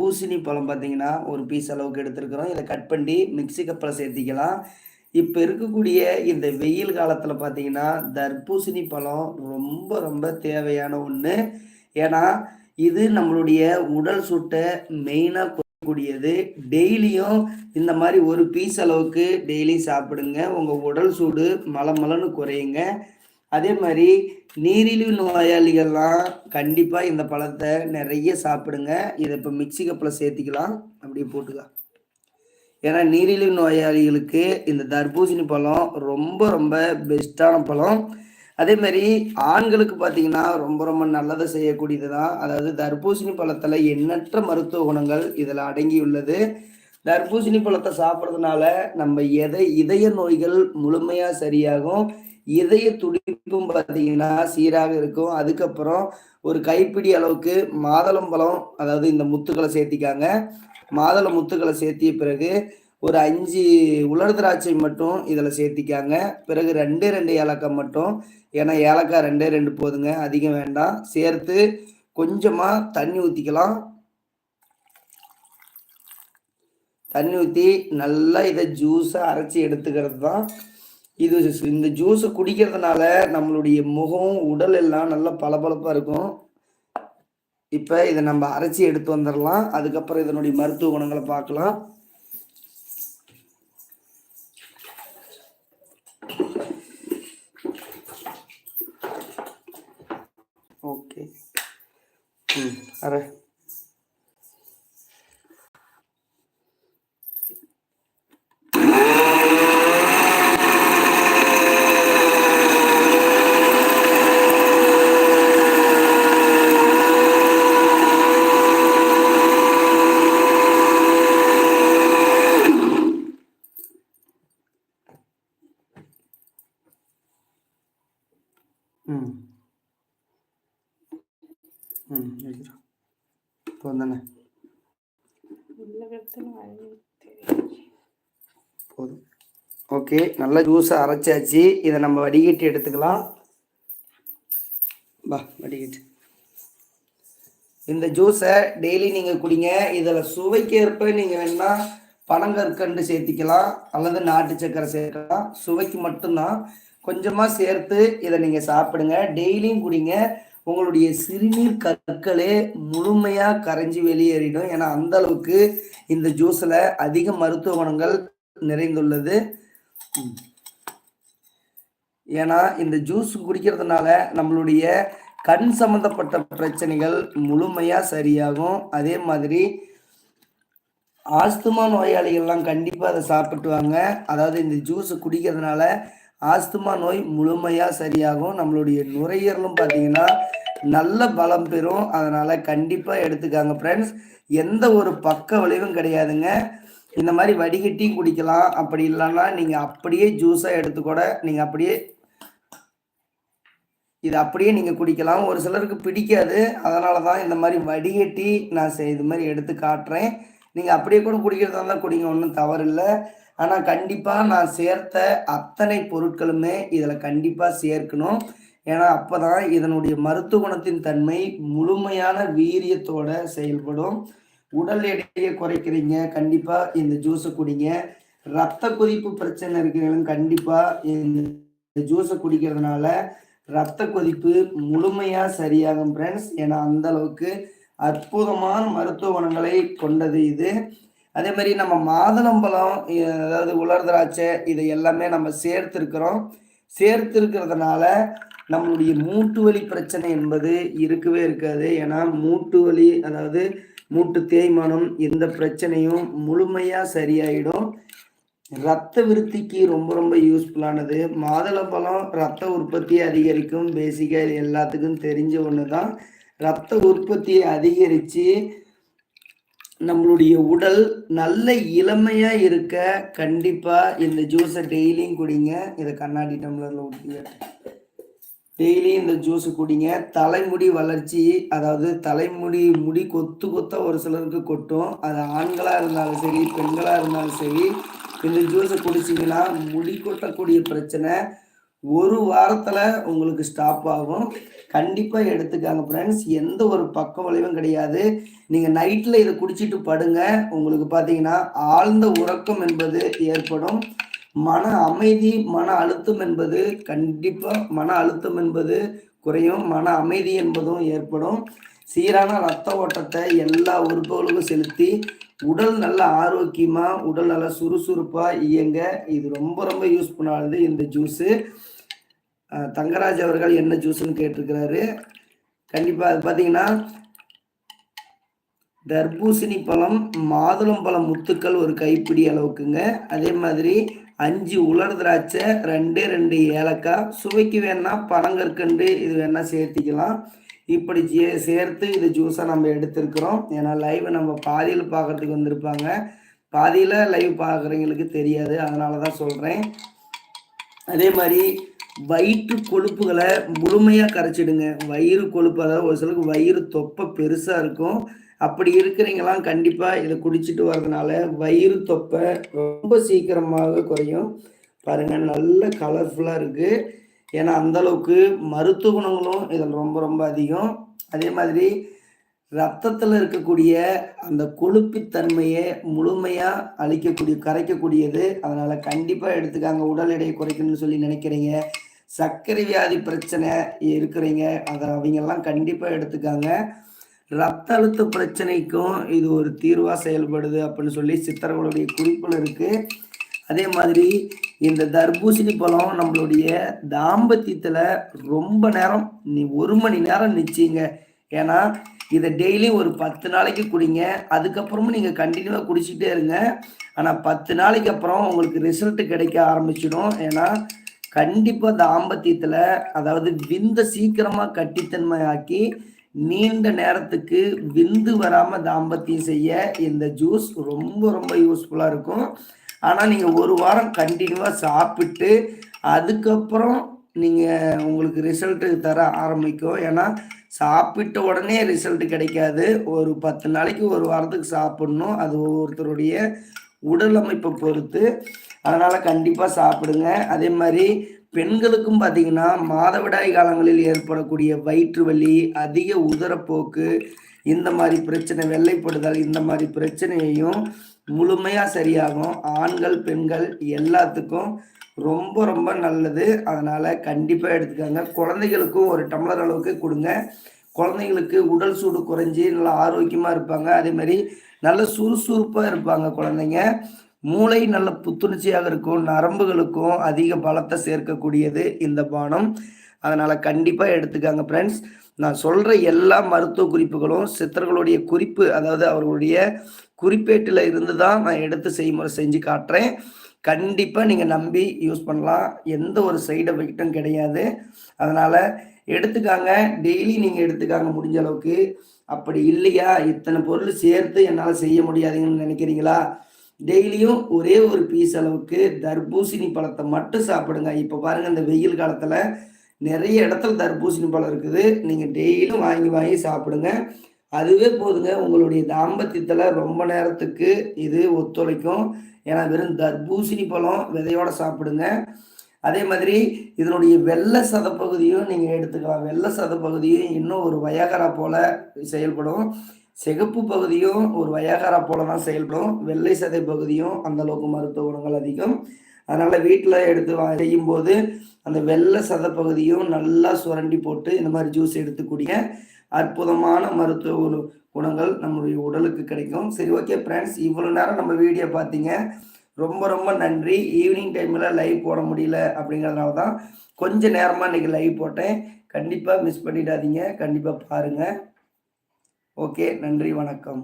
பூசணி பழம் பார்த்தீங்கன்னா ஒரு பீஸ் அளவுக்கு எடுத்துருக்குறோம். இதை கட் பண்ணி மிக்ஸி கப்பில் சேர்த்திக்கலாம். இப்போ இருக்கக்கூடிய இந்த வெயில் காலத்தில் பார்த்தீங்கன்னா தர்பூசணி பழம் ரொம்ப ரொம்ப தேவையான ஒன்று ஏன்னா இது நம்மளுடைய உடல் சூட்டை மெயினாக குறைக்கக்கூடியது டெய்லியும் இந்த மாதிரி ஒரு பீஸ் அளவுக்கு டெய்லி சாப்பிடுங்க. உங்கள் உடல் சூடு மலமலன்னு குறையுங்க. அதே மாதிரி நீரிழிவு நோயாளிகள்லாம் கண்டிப்பாக இந்த பழத்தை நிறைய சாப்பிடுங்க. இதை இப்போ மிக்சி கப்பில் சேர்த்திக்கலாம். அப்படியே போட்டுக்கலாம். ஏன்னா நீரிழிவு நோயாளிகளுக்கு இந்த தர்பூசணி பழம் ரொம்ப ரொம்ப பெஸ்ட்டான பழம். அதே மாதிரி ஆண்களுக்கு பார்த்தீங்கன்னா ரொம்ப ரொம்ப நல்லதை செய்யக்கூடியது தான் அதாவது தர்பூசணி பழத்தில் எண்ணற்ற மருத்துவ குணங்கள் இதில் அடங்கியுள்ளது. தர்பூசணி பழத்தை சாப்பிட்றதுனால நம்ம எதை இதய நோய்கள் முழுமையாக சரியாகும். இதய துடிப்பும் பார்த்தீங்கன்னா சீராக இருக்கும். அதுக்கப்புறம் ஒரு கைப்பிடி அளவுக்கு மாதுளம் பழம் அதாவது இந்த முத்துக்களை சேர்த்திக்காங்க. மாதுளை முத்துக்களை சேர்த்திய பிறகு ஒரு அஞ்சு உலர் திராட்சை மட்டும் இதில் சேர்த்திக்காங்க. பிறகு ரெண்டே ரெண்டு ஏலக்காய் மட்டும். ஏன்னா ஏலக்காய் ரெண்டே ரெண்டு போதுங்க அதிகம் வேண்டாம். சேர்த்து கொஞ்சமாக தண்ணி ஊற்றிக்கலாம் தண்ணி ஊற்றி நல்லா இதை ஜூஸாக அரைச்சி எடுத்துக்கிறது தான் இது இந்த ஜூஸை குடிக்கிறதுனால நம்மளுடைய முகம் உடல் எல்லாம் நல்லா பளபளப்பாக இருக்கும். இப்போ இதை நம்ம அரைச்சி எடுத்து வந்துடலாம் அதுக்கப்புறம் இதனுடைய மருத்துவ குணங்களை பார்க்கலாம். ஓகே. ம் அரை. ம் ம் போதும் தானே போதும் ஓகே நல்லா ஜூஸை அரைச்சாச்சு இதை நம்ம வடிகட்டி எடுத்துக்கலாம் பா வடிகட்டு இந்த ஜூஸை டெய்லி நீங்கள் குடிங்க. இதில் சுவைக்கு ஏற்ப நீங்கள் வேணா பனங்கற்கண்டு சேர்த்திக்கலாம். அல்லது நாட்டு சக்கரை சேர்க்கலாம் சுவைக்கு மட்டும்தான். கொஞ்சமாக சேர்த்து இதை நீங்கள் சாப்பிடுங்க. டெய்லியும் குடிங்க. உங்களுடைய சிறுநீர் கற்களே முழுமையாக கரைஞ்சி வெளியேறிடும். ஏன்னா அந்த அளவுக்கு இந்த ஜூஸில் அதிக மருத்துவ குணங்கள் நிறைந்துள்ளது. ஏன்னா இந்த ஜூஸ் குடிக்கிறதுனால நம்மளுடைய கண் சம்பந்தப்பட்ட பிரச்சனைகள் முழுமையாக சரியாகும். அதே மாதிரி ஆஸ்துமா நோயாளிகள்லாம் கண்டிப்பாக அதை சாப்பிட்டுவாங்க. அதாவது இந்த ஜூஸ் குடிக்கிறதுனால ஆஸ்துமா நோய் முழுமையாக சரியாகும். நம்மளுடைய நுரையீரலும் பார்த்தீங்கன்னா நல்ல பலம் பெறும். அதனால் கண்டிப்பாக எடுத்துக்காங்க ஃப்ரெண்ட்ஸ் எந்த ஒரு பக்க விளைவும் கிடையாதுங்க. இந்த மாதிரி வடிகட்டியும் குடிக்கலாம். அப்படி இல்லைன்னா நீங்கள் அப்படியே ஜூஸாக எடுத்து கூட நீங்கள் அப்படியே இது அப்படியே நீங்கள் குடிக்கலாம். ஒரு சிலருக்கு பிடிக்காது. அதனால தான் இந்த மாதிரி வடிகட்டி நான் இது மாதிரி எடுத்து காட்டுறேன். நீங்கள் அப்படியே கூட குடிக்கிறதா இருந்தால் குடிங்க. ஒன்றும் தவறு இல்லை ஆனால் கண்டிப்பாக நான் சேர்த்த அத்தனை பொருட்களுமே இதில் கண்டிப்பாக சேர்க்கணும். ஏன்னா அப்போ தான் இதனுடைய மருத்துவ குணத்தின் தன்மை முழுமையான வீரியத்தோட செயல்படும். உடல் எடையை குறைக்கிறீங்க கண்டிப்பாக இந்த ஜூஸை குடிங்க. ரத்த கொதிப்பு பிரச்சனை இருக்கிறவங்க கண்டிப்பாக இந்த ஜூஸை குடிக்கிறதுனால ரத்த கொதிப்பு முழுமையாக சரியாகும் ஃப்ரெண்ட்ஸ் ஏன்னா அந்த அளவுக்கு அற்புதமான மருத்துவ குணங்களை கொண்டது இது. அதே மாதிரி நம்ம மாதுளம்பழம் அதாவது உலர் திராட்சை இதை எல்லாமே நம்ம சேர்த்துருக்கிறோம். சேர்த்துருக்கிறதுனால நம்மளுடைய மூட்டு வலி பிரச்சனை என்பது இருக்கவே இருக்காது. ஏன்னா மூட்டு வலி அதாவது மூட்டு தேய்மானம் எந்த பிரச்சனையும் முழுமையாக சரியாயிடும். ரத்த விருத்திக்கு ரொம்ப ரொம்ப யூஸ்ஃபுல்லானது. மாதுளம்பழம் ரத்த உற்பத்தியை அதிகரிக்கும். பேசிக்காக இது எல்லாத்துக்கும் தெரிஞ்ச ஒன்று தான் ரத்த உற்பத்தியை அதிகரித்து நம்மளுடைய உடல் நல்ல இளமையா இருக்க கண்டிப்பா இந்த ஜூஸை டெய்லியும் குடிங்க. இதை கண்ணாடி டம்ளர்ல ஊற்றிங்க டெய்லி இந்த ஜூஸ் குடிங்க. தலைமுடி வளர்ச்சி அதாவது தலைமுடி முடி கொத்து கொத்தா ஒரு சிலருக்கு கொட்டும். அது ஆண்களா இருந்தாலும் சரி பெண்களா இருந்தாலும் சரி இந்த ஜூஸை குடிச்சிங்கன்னா முடி கொட்டக்கூடிய பிரச்சனை ஒரு வாரத்தில் உங்களுக்கு ஸ்டாப் ஆகும். கண்டிப்பாக எடுத்துக்காங்க ஃப்ரெண்ட்ஸ் எந்த ஒரு பக்க விளைவும் கிடையாது. நீங்கள் நைட்டில் இதை குடிச்சிட்டு படுங்க. உங்களுக்கு பார்த்தீங்கன்னா ஆழ்ந்த உறக்கம் என்பது ஏற்படும். மன அமைதி மன அழுத்தம் என்பது கண்டிப்பாக மன அழுத்தம் என்பது குறையும். மன அமைதி என்பதும் ஏற்படும். சீரான ரத்த ஓட்டத்தை எல்லா உறுப்புகளுக்கும் செலுத்தி உடல் நல்ல ஆரோக்கியமாக உடல் நல்லா சுறுசுறுப்பாக இயங்க இது ரொம்ப ரொம்ப யூஸ் பண்ணாது இந்த ஜூஸு தங்கராஜ் அவர்கள் என்ன ஜூஸ்ன்னு கேட்டிருக்கிறாரு. கண்டிப்பாக அது பார்த்தீங்கன்னா தர்பூசணி பழம் மாதுளம் பழம் முத்துக்கள் ஒரு கைப்பிடி அளவுக்குங்க. அதே மாதிரி அஞ்சு உலர் திராட்சை ரெண்டு ரெண்டு ஏலக்காய். சுவைக்கு வேணா பனங்கற்கண்டு இது வேணா சேர்த்திக்கலாம். இப்படி சேர்த்து இது ஜூஸாக நம்ம எடுத்திருக்கிறோம். ஏன்னா லைவ் நம்ம பாதியில் பார்க்குறதுக்கு வந்திருப்பாங்க. பாதியில் லைவ் பார்க்குறவங்களுக்கு தெரியாது. அதனால தான் சொல்கிறேன் அதே மாதிரி வயிற்று கொழுப்புகளை முழுமையாக கரைச்சிடுங்க. வயிறு கொழுப்பு அதாவது ஒரு சிலருக்கு வயிறு தொப்பை பெருசாக இருக்கும். அப்படி இருக்கிறீங்களாம் கண்டிப்பாக இதை குடிச்சிட்டு வர்றதுனால வயிறு தொப்பை ரொம்ப சீக்கிரமாக குறையும். பாருங்கள் நல்ல கலர்ஃபுல்லாக இருக்குது ஏன்னா அந்தளவுக்கு மருத்துவ குணங்களும் இதில் ரொம்ப ரொம்ப அதிகம். அதே மாதிரி ரத்தத்தில் இருக்கக்கூடிய அந்த கொழுப்பித்தன்மையை முழுமையாக அழிக்கக்கூடிய கரைக்கக்கூடியது. அதனால் கண்டிப்பாக எடுத்துக்காங்க. உடல் எடையை குறைக்கணும்னு சொல்லி நினைக்கிறீங்க. சர்க்கரை வியாதி பிரச்சனை இருக்கிறீங்க. அதை அவங்கெல்லாம் கண்டிப்பாக எடுத்துக்காங்க. ரத்த அழுத்த பிரச்சனைக்கும் இது ஒரு தீர்வாக செயல்படுது அப்படின்னு சொல்லி சித்தர்களுடைய குறிப்பில் இருக்குது அதே மாதிரி இந்த தர்பூசணி பழம் நம்மளுடைய தாம்பத்தியத்தில் ரொம்ப நேரம் நீ ஒரு மணி நேரம் நிச்சயங்க ஏன்னா இதை டெய்லி ஒரு பத்து நாளைக்கு குடிங்க. அதுக்கப்புறமும் நீங்கள் கண்டினியூவாக குடிச்சிட்டே இருங்க. ஆனால் பத்து நாளைக்கு அப்புறம் உங்களுக்கு ரிசல்ட் கிடைக்க ஆரம்பிச்சிடும். ஏன்னா கண்டிப்பாக தாம்பத்தியத்தில் அதாவது விந்த சீக்கிரமாக கட்டித்தன்மை ஆக்கி நீண்ட நேரத்துக்கு விந்து வராமல் தாம்பத்தியம் செய்ய இந்த ஜூஸ் ரொம்ப ரொம்ப யூஸ்ஃபுல்லாக இருக்கும். ஆனால் நீங்கள் ஒரு வாரம் கண்டினியூவாக சாப்பிட்டு அதுக்கப்புறம் நீங்கள் உங்களுக்கு ரிசல்ட்டு தர ஆரம்பிக்கும். ஏன்னா சாப்பிட்ட உடனே ரிசல்ட் கிடைக்காது. ஒரு பத்து நாளைக்கு ஒரு வாரத்துக்கு சாப்பிடணும். அது ஒவ்வொருத்தருடைய உடல் அமைப்பை பொறுத்து. அதனால் கண்டிப்பாக சாப்பிடுங்க. அதே மாதிரி பெண்களுக்கும் பார்த்தீங்கன்னா மாதவிடாய் காலங்களில் ஏற்படக்கூடிய வயிற்று வலி அதிக உதரப்போக்கு இந்த மாதிரி பிரச்சனை வெள்ளைப்படுதல் இந்த மாதிரி பிரச்சனையையும் முழுமையாக சரியாகும். ஆண்கள் பெண்கள் எல்லாத்துக்கும் ரொம்ப ரொம்ப நல்லது. அதனால் கண்டிப்பாக எடுத்துக்காங்க. குழந்தைகளுக்கும் ஒரு டம்ளர் அளவுக்கு கொடுங்க. குழந்தைங்களுக்கு உடல் சூடு குறைஞ்சி நல்லா ஆரோக்கியமாக இருப்பாங்க. அதே மாதிரி நல்ல சுறுசுறுப்பாக இருப்பாங்க குழந்தைங்க. மூளை நல்ல புத்துணர்ச்சியாக இருக்கும். நரம்புகளுக்கும் அதிக பலத்தை சேர்க்கக்கூடியது இந்த பானம். அதனால் கண்டிப்பாக எடுத்துக்காங்க ஃப்ரெண்ட்ஸ் நான் சொல்கிற எல்லா மருத்துவ குறிப்புகளும் சித்தர்களுடைய குறிப்பு அதாவது அவர்களுடைய குறிப்பேட்டில் இருந்து தான் நான் எடுத்து செய்முறை செஞ்சு காட்டுறேன். கண்டிப்பாக நீங்கள் நம்பி யூஸ் பண்ணலாம். எந்த ஒரு சைடு எஃபெக்டும் கிடையாது. அதனால் எடுத்துக்காங்க. டெய்லி நீங்கள் எடுத்துக்காங்க முடிஞ்ச அளவுக்கு. அப்படி இல்லையா? இத்தனை பொருள் சேர்த்து என்னால் செய்ய முடியாதுங்கன்னு நினைக்கிறீங்களா? டெய்லியும் ஒரே ஒரு பீஸ் அளவுக்கு தர்பூசணி பழத்தை மட்டும் சாப்பிடுங்க. இப்போ பாருங்கள் இந்த வெயில் காலத்தில் நிறைய இடத்துல தர்பூசணி பழம் இருக்குது. நீங்கள் டெய்லியும் வாங்கி வாங்கி சாப்பிடுங்க. அதுவே போதுங்க. உங்களுடைய தாம்பத்தியத்தில் ரொம்ப நேரத்துக்கு இது ஒத்துழைக்கும். ஏன்னா வெறும் தர்பூசணி பழம் விதையோட சாப்பிடுங்க. அதே மாதிரி இதனுடைய வெள்ளை சத பகுதியும் நீங்கள் எடுத்துக்கலாம். வெள்ளை சத பகுதியும் இன்னும் ஒரு வயகரா போல செயல்படும். சிகப்பு பகுதியும் ஒரு வயகரா போல தான் செயல்படும். வெள்ளை சதை பகுதியும் அந்த அளவுக்கு மருத்துவ குணங்கள் அதிகம். அதனால் வீட்டில் எடுத்து செய்யும்போது அந்த வெள்ளை சதப்பகுதியும் நல்லா சுரண்டி போட்டு இந்த மாதிரி ஜூஸ் எடுத்துக்கூடிய அற்புதமான மருத்துவ குணங்கள் நம்மளுடைய உடலுக்கு கிடைக்கும். சரி ஓகே ஃப்ரெண்ட்ஸ் இவ்வளோ நேரம் நம்ம வீடியோ பார்த்தீங்க. ரொம்ப ரொம்ப நன்றி. ஈவினிங் டைமில் லைவ் போட முடியல அப்படிங்கிறதுனால தான் கொஞ்சம் நேரமாக இன்றைக்கி லைவ் போட்டேன். கண்டிப்பாக மிஸ் பண்ணிடாதீங்க. கண்டிப்பாக பாருங்கள் ஓகே நன்றி வணக்கம்.